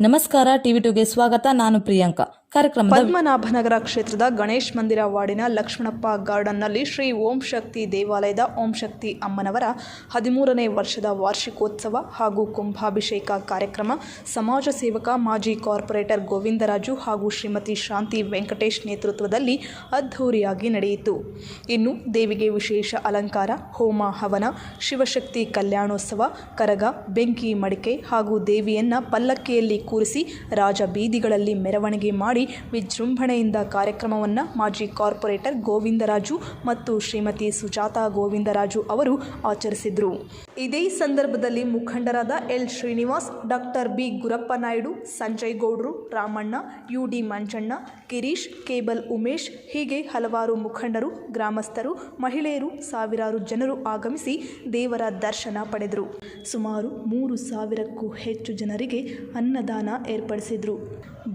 ನಮಸ್ಕಾರ, ಟಿವಿ ಟುಗೆ ಸ್ವಾಗತ. ನಾನು ಪ್ರಿಯಾಂಕಾ. ಕಾರ್ಯಕ್ರಮ ಪದ್ಮನಾಭನಗರ ಕ್ಷೇತ್ರದ ಗಣೇಶ್ ಮಂದಿರ ವಾರ್ಡಿನ ಲಕ್ಷ್ಮಣಪ್ಪ ಗಾರ್ಡನ್ನಲ್ಲಿ ಶ್ರೀ ಓಂ ಶಕ್ತಿ ದೇವಾಲಯದ ಓಂ ಶಕ್ತಿ ಅಮ್ಮನವರ ಹದಿಮೂರನೇ ವರ್ಷದ ವಾರ್ಷಿಕೋತ್ಸವ ಹಾಗೂ ಕುಂಭಾಭಿಷೇಕ ಕಾರ್ಯಕ್ರಮ ಸಮಾಜ ಸೇವಕ ಮಾಜಿ ಕಾರ್ಪೊರೇಟರ್ ಗೋವಿಂದರಾಜು ಹಾಗೂ ಶ್ರೀಮತಿ ಶಾಂತಿ ವೆಂಕಟೇಶ್ ನೇತೃತ್ವದಲ್ಲಿ ಅದ್ಧೂರಿಯಾಗಿ ನಡೆಯಿತು. ಇನ್ನು ದೇವಿಗೆ ವಿಶೇಷ ಅಲಂಕಾರ, ಹೋಮ ಹವನ, ಶಿವಶಕ್ತಿ ಕಲ್ಯಾಣೋತ್ಸವ, ಕರಗ, ಬೆಂಕಿ ಮಡಿಕೆ ಹಾಗೂ ದೇವಿಯನ್ನ ಪಲ್ಲಕ್ಕಿಯಲ್ಲಿ ಕೂರಿಸಿ ರಾಜ ಬೀದಿಗಳಲ್ಲಿ ಮೆರವಣಿಗೆ ಮಾಡಿ ವಿಜೃಂಭಣೆಯಿಂದ ಕಾರ್ಯಕ್ರಮವನ್ನು ಮಾಜಿ ಕಾರ್ಪೊರೇಟರ್ ಗೋವಿಂದರಾಜು ಮತ್ತು ಶ್ರೀಮತಿ ಸುಜಾತಾ ಗೋವಿಂದರಾಜು ಅವರು ಆಚರಿಸಿದರು. ಇದೇ ಸಂದರ್ಭದಲ್ಲಿ ಮುಖಂಡರಾದ L Srinivas, doctor B Gurappa Naidu, Sanjay ಗೌಡ್ರು, Ramanna U D Manjanna, Girish, cable Umesh ಹೀಗೆ ಹಲವಾರು ಮುಖಂಡರು, ಗ್ರಾಮಸ್ಥರು, ಮಹಿಳೆಯರು, ಸಾವಿರಾರು ಜನರು ಆಗಮಿಸಿ ದೇವರ ದರ್ಶನ ಪಡೆದರು. ಸುಮಾರು ಮೂರು ಸಾವಿರಕ್ಕೂ ಹೆಚ್ಚು ಜನರಿಗೆ ಅನ್ನದಾನ ಅಭಿಯಾನ ಏರ್ಪಡಿಸಿದ್ರು.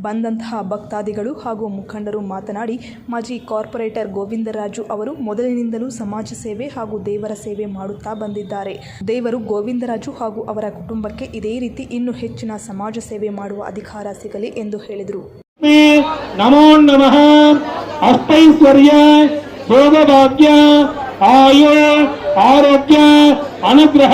ಬಂದಂತಹ ಭಕ್ತಾದಿಗಳು ಹಾಗೂ ಮುಖಂಡರು ಮಾತನಾಡಿ, ಮಾಜಿ ಕಾರ್ಪೊರೇಟರ್ ಗೋವಿಂದರಾಜು ಅವರು ಮೊದಲಿನಿಂದಲೂ ಸಮಾಜ ಸೇವೆ ಹಾಗೂ ದೇವರ ಸೇವೆ ಮಾಡುತ್ತಾ ಬಂದಿದ್ದಾರೆ. ದೇವರು ಗೋವಿಂದರಾಜು ಹಾಗೂ ಅವರ ಕುಟುಂಬಕ್ಕೆ ಇದೇ ರೀತಿ ಇನ್ನೂ ಹೆಚ್ಚಿನ ಸಮಾಜ ಸೇವೆ ಮಾಡುವ ಅಧಿಕಾರ ಸಿಗಲಿ ಎಂದು ಹೇಳಿದರು. ನಮೋ ನಮಃ. ಅಷ್ಟೈಶ್ವರ್ಯ ಭೋಗಭಾಗ್ಯ ಆಯೋ, ಆರೋಗ್ಯ, ಅನುಗ್ರಹ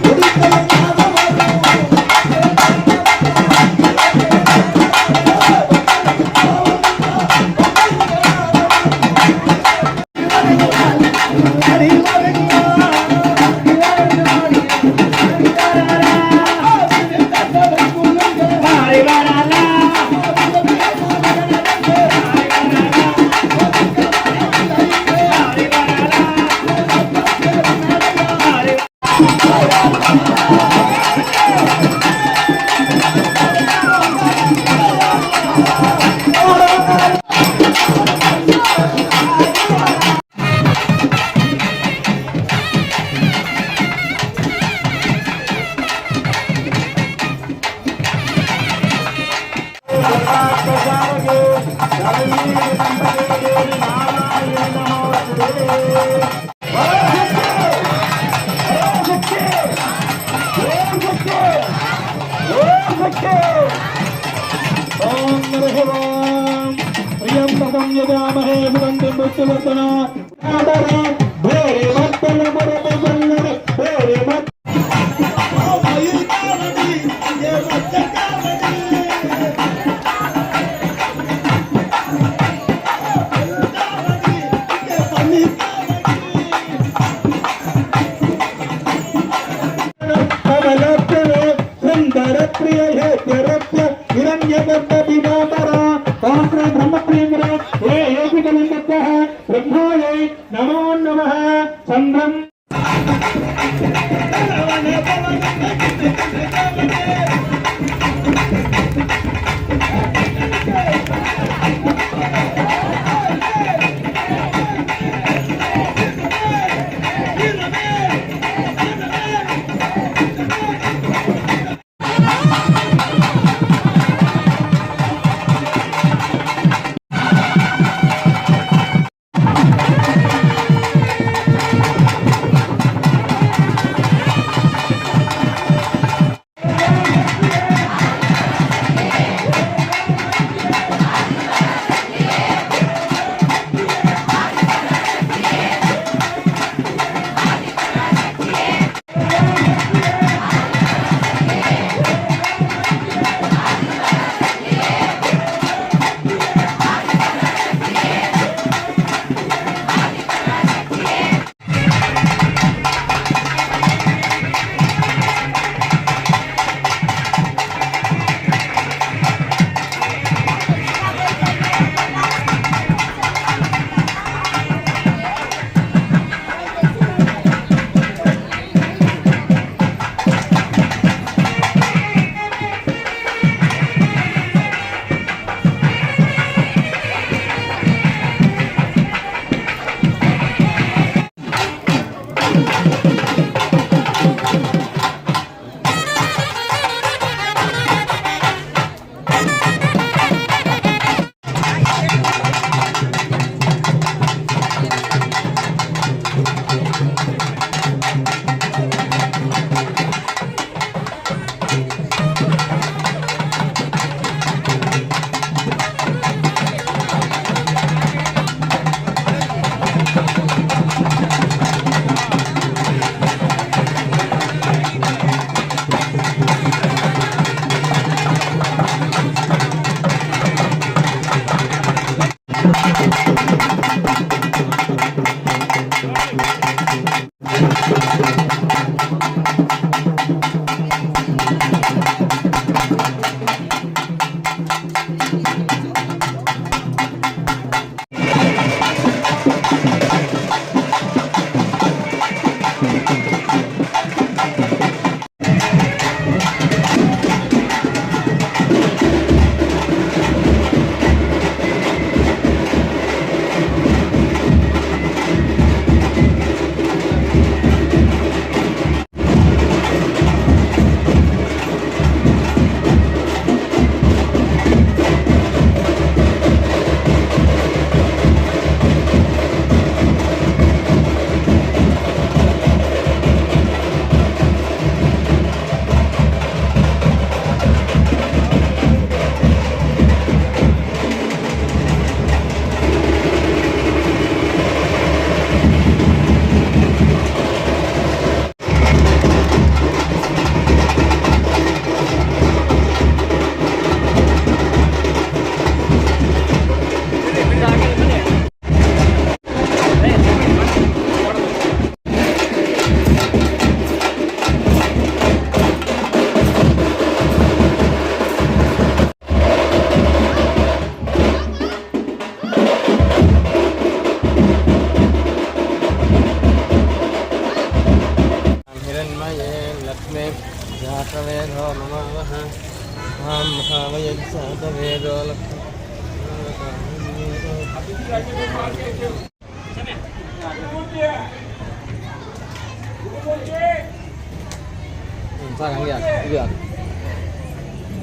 यजामहे सुगन्धिं पुष्टिवर्धना भोरे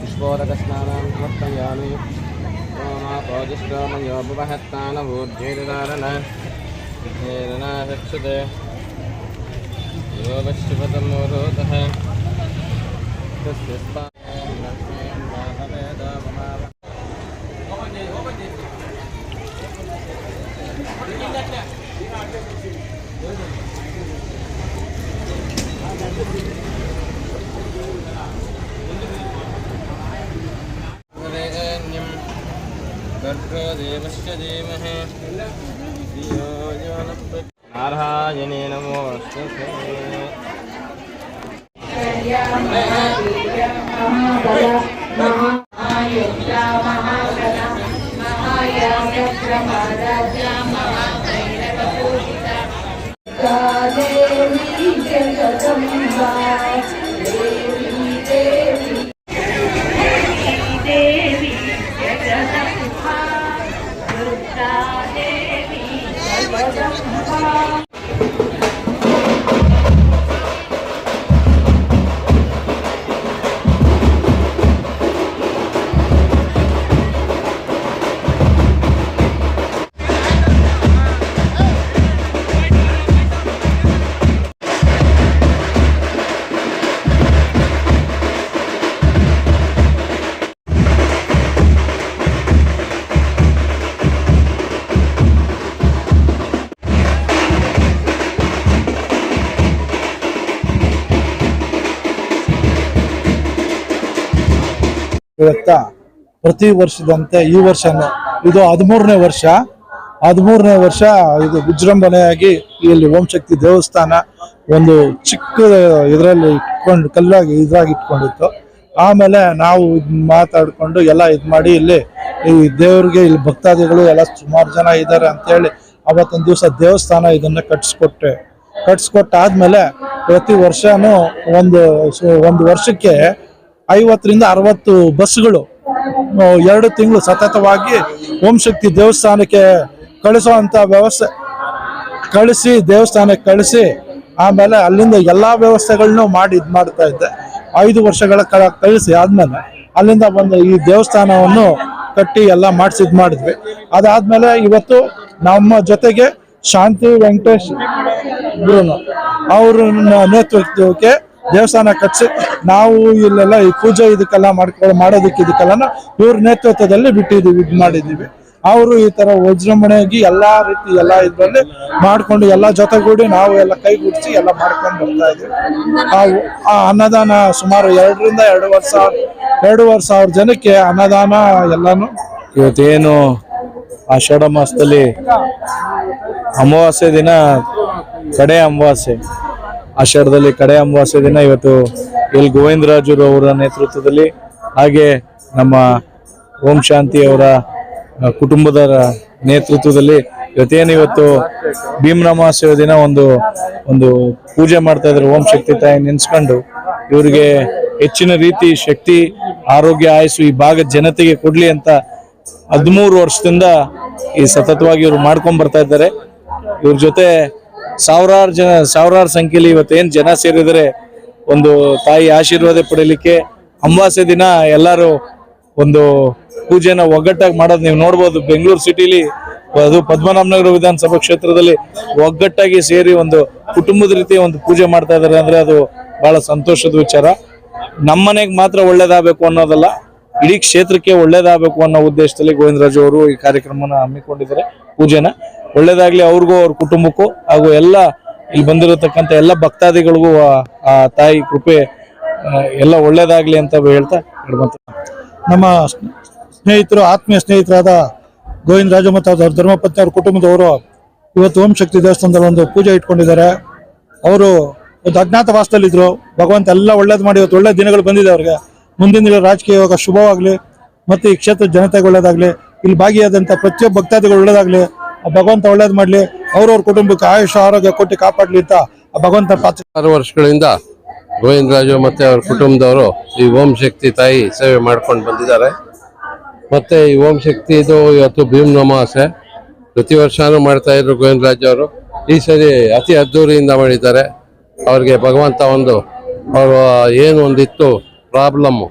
विस्फोटकस्नानां समर्पयामि सोमापोजिष्टोमयो बुवहत्तानभूर्जेदारन चक्षुते यो पश्चिमतमोरोतः तस्य स्पा गर्भो देवस्य धीमहि धियो यो गर्गदेवस्य धीमहि नारायणे नमोऽस्तु महायुक्ता महागणा महायागप्रमादाज्या महा ಇವತ್ತ ಪ್ರತಿ ವರ್ಷದಂತೆ ಈ ವರ್ಷನೂ ಇದು ಹದಿಮೂರನೇ ವರ್ಷ. ಹದಿಮೂರನೇ ವರ್ಷ ಇದು ವಿಜೃಂಭಣೆಯಾಗಿ ಇಲ್ಲಿ ಓಂ ಶಕ್ತಿ ದೇವಸ್ಥಾನ ಒಂದು ಚಿಕ್ಕ ಇದರಲ್ಲಿ ಇಟ್ಕೊಂಡು ಕಲ್ಲಾಗಿ ಇದಾಗಿ ಇಟ್ಕೊಂಡಿತ್ತು. ಆಮೇಲೆ ನಾವು ಮಾತಾಡಿಕೊಂಡು ಎಲ್ಲ ಇದು ಮಾಡಿ ಇಲ್ಲಿ ಈ ದೇವ್ರಿಗೆ, ಇಲ್ಲಿ ಭಕ್ತಾದಿಗಳು ಎಲ್ಲ ಸುಮಾರು ಜನ ಇದ್ದಾರೆ ಅಂತೇಳಿ ಅವತ್ತೊಂದು ದಿವಸ ದೇವಸ್ಥಾನ ಇದನ್ನ ಕಟ್ಸ್ಕೊಟ್ಟೆ ಕಟ್ಸ್ಕೊಟ್ಟಾದ್ಮೇಲೆ ಪ್ರತಿ ವರ್ಷನೂ ಒಂದು ಒಂದು ವರ್ಷಕ್ಕೆ ಐವತ್ತರಿಂದ ಅರವತ್ತು ಬಸ್ಗಳು ಎರಡು ತಿಂಗಳು ಸತತವಾಗಿ ಓಂ ಶಕ್ತಿ ದೇವಸ್ಥಾನಕ್ಕೆ ಕಳಿಸುವಂತ ವ್ಯವಸ್ಥೆ, ಕಳಿಸಿ, ದೇವಸ್ಥಾನಕ್ಕೆ ಕಳಿಸಿ, ಆಮೇಲೆ ಅಲ್ಲಿಂದ ಎಲ್ಲಾ ವ್ಯವಸ್ಥೆಗಳನ್ನು ಮಾಡಿ ಇದು ಮಾಡ್ತಾ ಇದ್ದೆ. ಐದು ವರ್ಷಗಳ ಕ ಕಳಿಸಿ ಆದಮೇಲೆ ಅಲ್ಲಿಂದ ಬಂದು ಈ ದೇವಸ್ಥಾನವನ್ನು ಕಟ್ಟಿ ಎಲ್ಲ ಮಾಡಿಸಿ ಇದು ಮಾಡಿದ್ವಿ. ಅದಾದಮೇಲೆ ಇವತ್ತು ನಮ್ಮ ಜೊತೆಗೆ ಶಾಂತಿ ವೆಂಕಟೇಶ್ ಅವ್ರ ನೇತೃತ್ವಕ್ಕೆ ದೇವಸ್ಥಾನ ಕಟ್ಸಿ ನಾವು ಇಲ್ಲೆಲ್ಲ ಈ ಪೂಜೆ ಇದಕ್ಕೆಲ್ಲ ಮಾಡ್ಕೊಳ್ಳೋ ಮಾಡೋದಕ್ಕೆ ಇದಕ್ಕೆಲ್ಲ ಇವ್ರ ನೇತೃತ್ವದಲ್ಲಿ ಬಿಟ್ಟಿದ್ದೀವಿ, ಇದು ಮಾಡಿದೀವಿ ಅವರು ಈ ತರ ವಿಜೃಂಭಣೆಯಾಗಿ ಎಲ್ಲಾ ರೀತಿ ಎಲ್ಲಾ ಇದ್ರಲ್ಲಿ ಮಾಡ್ಕೊಂಡು ಎಲ್ಲಾ ಜೊತೆಗೂಡಿ ನಾವು ಎಲ್ಲ ಕೈಗೂಡಿಸಿ ಎಲ್ಲ ಮಾಡ್ಕೊಂಡು ಬರ್ತಾ ಇದೀವಿ ಆ ಅನ್ನದಾನ ಸುಮಾರು ಎರಡರಿಂದ ಎರಡೂವರೆ ಸಾವಿರ ಎರಡೂವರೆ ಸಾವಿರ ಜನಕ್ಕೆ ಅನ್ನದಾನ ಎಲ್ಲಾನು. ಇವತ್ತೇನು ಆಷಾಢ ಮಾಸದಲ್ಲಿ ಅಮಾವಾಸ್ಯ ದಿನ ಕಡೆ ಅಮಾವಾಸ್ಯೆ. ಆಷಾಢದಲ್ಲಿ ಕಡೆ ಅಮಾವಾಸ್ಯ ದಿನ ಇವತ್ತು ಎಲ್ ಗೋವಿಂದರಾಜರು ಅವರ ನೇತೃತ್ವದಲ್ಲಿ ಹಾಗೆ ನಮ್ಮ ಓಂ ಶಾಂತಿ ಅವರ ಕುಟುಂಬದ ನೇತೃತ್ವದಲ್ಲಿ ಇವತ್ತೇನು ಇವತ್ತು ಭೀಮನಮಾಸ್ಯ ದಿನ ಒಂದು ಒಂದು ಪೂಜೆ ಮಾಡ್ತಾ ಇದ್ದಾರೆ ಓಂ ಶಕ್ತಿ ತಾಯಿ ನೆನ್ಸ್ಕೊಂಡು ಇವರಿಗೆ ಹೆಚ್ಚಿನ ರೀತಿ ಶಕ್ತಿ, ಆರೋಗ್ಯ ಆಯಸ್ಸು ಈ ಭಾಗದ ಜನತೆಗೆ ಕೊಡ್ಲಿ ಅಂತ ಹದಿಮೂರು ವರ್ಷದಿಂದ ಈ ಸತತವಾಗಿ ಇವರು ಮಾಡ್ಕೊಂಡ್ ಬರ್ತಾ ಇದ್ದಾರೆ. ಇವ್ರ ಜೊತೆ ಸಾವಿರಾರು ಜನ, ಸಾವಿರಾರು ಸಂಖ್ಯೆಯಲ್ಲಿ ಇವತ್ತೇನು ಜನ ಸೇರಿದರೆ ಒಂದು ತಾಯಿ ಆಶೀರ್ವಾದ ಪಡೀಲಿಕ್ಕೆ ಅಮಾವಾಸ್ಯೆ ದಿನ ಎಲ್ಲರೂ ಒಂದು ಪೂಜೆನ ಒಗ್ಗಟ್ಟಾಗಿ ಮಾಡೋದು ನೀವು ನೋಡ್ಬೋದು. ಬೆಂಗಳೂರು ಸಿಟಿಲಿ ಅದು ಪದ್ಮನಾಭನಗರ ವಿಧಾನಸಭಾ ಕ್ಷೇತ್ರದಲ್ಲಿ ಒಗ್ಗಟ್ಟಾಗಿ ಸೇರಿ ಒಂದು ಕುಟುಂಬದ ರೀತಿ ಒಂದು ಪೂಜೆ ಮಾಡ್ತಾ ಇದ್ದಾರೆ ಅಂದ್ರೆ ಅದು ಬಹಳ ಸಂತೋಷದ ವಿಚಾರ. ನಮ್ಮನೆಗೆ ಮಾತ್ರ ಒಳ್ಳೇದಾಗಬೇಕು ಅನ್ನೋದಲ್ಲ. ಇಡೀ ಕ್ಷೇತ್ರಕ್ಕೆ ಒಳ್ಳೇದಾಗಬೇಕು ಅನ್ನೋ ಉದ್ದೇಶದಲ್ಲಿ ಗೋವಿಂದರಾಜು ಅವರು ಈ ಕಾರ್ಯಕ್ರಮನ ಹಮ್ಮಿಕೊಂಡಿದ್ದಾರೆ. ಪೂಜೆನ. ಒಳ್ಳೇದಾಗ್ಲಿ ಅವ್ರಿಗೂ ಅವ್ರ ಕುಟುಂಬಕ್ಕೂ ಹಾಗೂ ಎಲ್ಲ ಇಲ್ಲಿ ಬಂದಿರತಕ್ಕಂಥ ಎಲ್ಲ ಭಕ್ತಾದಿಗಳಿಗೂ ಆ- ತಾಯಿ ಕೃಪೆ ಎಲ್ಲ ಒಳ್ಳೇದಾಗ್ಲಿ ಅಂತ ಹೇಳ್ತಾ ನಮ್ಮ ಸ್ನೇಹಿತರು, ಆತ್ಮೀಯ ಸ್ನೇಹಿತರಾದ ಗೋವಿಂದ ರಾಜು ಮತ್ತು ಅವ್ರ ಧರ್ಮಪತ್ನಿ ಅವ್ರ ಕುಟುಂಬದವರು ಇವತ್ತು ಓಂ ಶಕ್ತಿ ದೇವಸ್ಥಾನದಲ್ಲಿ ಒಂದು ಪೂಜೆ ಇಟ್ಕೊಂಡಿದ್ದಾರೆ. ಅವರು ಒಂದು ಅಜ್ಞಾತ ವಾಸದಲ್ಲಿದ್ರು ಭಗವಂತ ಎಲ್ಲ ಒಳ್ಳೇದು ಮಾಡಿ ಇವತ್ತು ಒಳ್ಳೆ ದಿನಗಳು ಬಂದಿದೆ ಅವ್ರಿಗೆ. ಮುಂದಿನ ದಿನ ರಾಜಕೀಯ ಶುಭವಾಗಲಿ, ಮತ್ತೆ ಈ ಕ್ಷೇತ್ರ ಜನತೆಗೆ ಇಲ್ಲಿ ಭಾಗಿಯಾದಂತ ಪ್ರತಿಯೊಬ್ಬ ಭಕ್ತಾದಿಗಳು ಒಳ್ಳೇದಾಗ್ಲಿ ಆ ಭಗವಂತ ಒಳ್ಳೇದು ಮಾಡಲಿ, ಅವ್ರವ್ರ ಕುಟುಂಬಕ್ಕೆ ಆಯುಷ, ಆರೋಗ್ಯ ಕೊಟ್ಟು ಕಾಪಾಡಲಿ ಅಂತ ಆ ಭಗವಂತ ಪಾತ್ರ ಆರು ವರ್ಷಗಳಿಂದ ಗೋವಿಂದರಾಜು ಮತ್ತು ಅವ್ರ ಕುಟುಂಬದವರು ಈ ಓಂ ಶಕ್ತಿ ತಾಯಿ ಸೇವೆ ಮಾಡ್ಕೊಂಡು ಬಂದಿದ್ದಾರೆ. ಮತ್ತು ಈ ಓಂ ಶಕ್ತಿ ಇದು ಇವತ್ತು ಭೀಮ್ ನಮಾಸೆ. ಪ್ರತಿ ವರ್ಷನೂ ಮಾಡ್ತಾ ಇದ್ರು ಗೋವಿಂದರಾಜು ಅವರು. ಈ ಸರಿ ಅತಿ ಅದ್ದೂರಿಯಿಂದ ಮಾಡಿದ್ದಾರೆ. ಅವ್ರಿಗೆ ಭಗವಂತ ಒಂದು ಅವರು ಏನು ಒಂದಿತ್ತು ಪ್ರಾಬ್ಲಮ್ಮು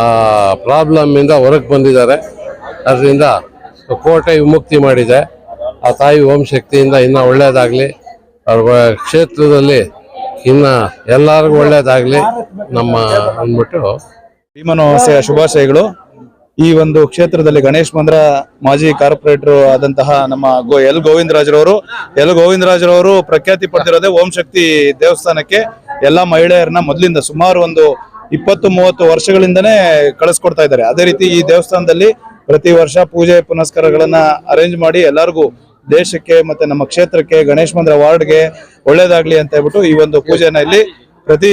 ಆ ಪ್ರಾಬ್ಲಮ್ಮಿಂದ ಹೊರಗೆ ಬಂದಿದ್ದಾರೆ. ಅದರಿಂದ ಕೋಟೆ ವಿಮುಕ್ತಿ ಮಾಡಿದೆ. ಆ ತಾಯಿ ಓಂ ಶಕ್ತಿಯಿಂದ ಇನ್ನೂ ಒಳ್ಳೆಯದಾಗಲಿ ಅವ್ರ ಕ್ಷೇತ್ರದಲ್ಲಿ ಇನ್ನು ಎಲ್ಲರಿಗೂ ಒಳ್ಳೆಯದಾಗಲಿ ನಮ್ಮ ಅಂದ್ಬಿಟ್ಟು ಭೀಮನವಾಸೆಯ ಶುಭಾಶಯಗಳು. ಈ ಒಂದು ಕ್ಷೇತ್ರದಲ್ಲಿ ಗಣೇಶ್ ಮಂದ್ರ ಮಾಜಿ ಕಾರ್ಪೊರೇಟರ್ ಆದಂತಹ ನಮ್ಮ ಗೋ ಎಲ್ ಗೋವಿಂದರಾಜರವರು. ಎಲ್ ಗೋವಿಂದರಾಜರವರು ಪ್ರಖ್ಯಾತಿ ಪಡೆದಿರೋದೇ ಓಂ ಶಕ್ತಿ ದೇವಸ್ಥಾನಕ್ಕೆ. ಎಲ್ಲಾ ಮಹಿಳೆಯರನ್ನ ಮೊದಲಿಂದ ಸುಮಾರು ಒಂದು ಇಪ್ಪತ್ತು ಮೂವತ್ತು ವರ್ಷಗಳಿಂದನೇ ಕಳಿಸ್ಕೊಡ್ತಾ ಇದ್ದಾರೆ. ಅದೇ ರೀತಿ ಈ ದೇವಸ್ಥಾನದಲ್ಲಿ ಪ್ರತಿ ವರ್ಷ ಪೂಜೆ ಪುನಸ್ಕಾರಗಳನ್ನ ಅರೇಂಜ್ ಮಾಡಿ ಎಲ್ಲರಿಗೂ ದೇಶಕ್ಕೆ ಮತ್ತೆ ನಮ್ಮ ಕ್ಷೇತ್ರಕ್ಕೆ, ಗಣೇಶ್ ಮಂದಿರ ವಾರ್ಡ್ಗೆ ಒಳ್ಳೇದಾಗ್ಲಿ ಅಂತ ಹೇಳ್ಬಿಟ್ಟು ಈ ಒಂದು ಪೂಜೆನ ಇಲ್ಲಿ ಪ್ರತಿ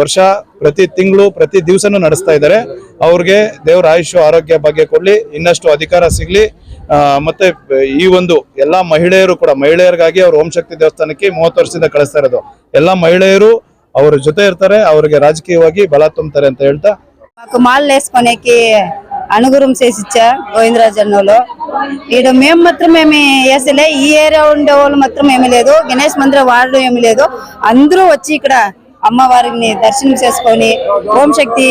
ವರ್ಷ, ಪ್ರತಿ ತಿಂಗಳು, ಪ್ರತಿ ದಿವಸನು ನಡೆಸ್ತಾ ಇದ್ದಾರೆ. ಅವ್ರಿಗೆ ದೇವರ ಆಯುಷ್ ಆರೋಗ್ಯ ಭಾಗ್ಯ ಕೊಡ್ಲಿ, ಇನ್ನಷ್ಟು ಅಧಿಕಾರ ಸಿಗ್ಲಿ. ಮತ್ತೆ ಈ ಒಂದು ಎಲ್ಲಾ ಮಹಿಳೆಯರು ಕೂಡ ಮಹಿಳೆಯರಿಗಾಗಿ ಅವ್ರ ಓಂ ಶಕ್ತಿ ದೇವಸ್ಥಾನಕ್ಕೆ ಮೂವತ್ತು ವರ್ಷದಿಂದ ಕಳಿಸ್ತಾ ಇರೋದು. ಎಲ್ಲಾ ಮಹಿಳೆಯರು ಅವ್ರ ಜೊತೆ ಇರ್ತಾರೆ ಅವ್ರಿಗೆ ರಾಜಕೀಯವಾಗಿ ಬಲ ತುಂಬುತ್ತಾರೆ ಅಂತ ಹೇಳ್ತಾ. మాకు మాల్ వేసుకునేకి అనుగురం చేసిచ్చా గోవిందరాజు అన్నోళ్ళు ఈడ మేము మాత్రం ఏమి వేసలే ఈ ఏరియా ఉండే వాళ్ళు మాత్రం ఏమి లేదు గణేష్ మందిరం వాడు ఏమి లేదు. అందరూ వచ్చి ఇక్కడ అమ్మవారిని దర్శనం చేసుకొని ఓంశక్తి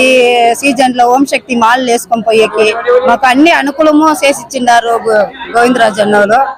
సీజన్లో ఓంశక్తి మాల్ వేసుకొని పోయేకి మాకు అన్ని అనుకూలము చేసిచ్చిండారు గోవిందరాజు అన్నోళ్ళు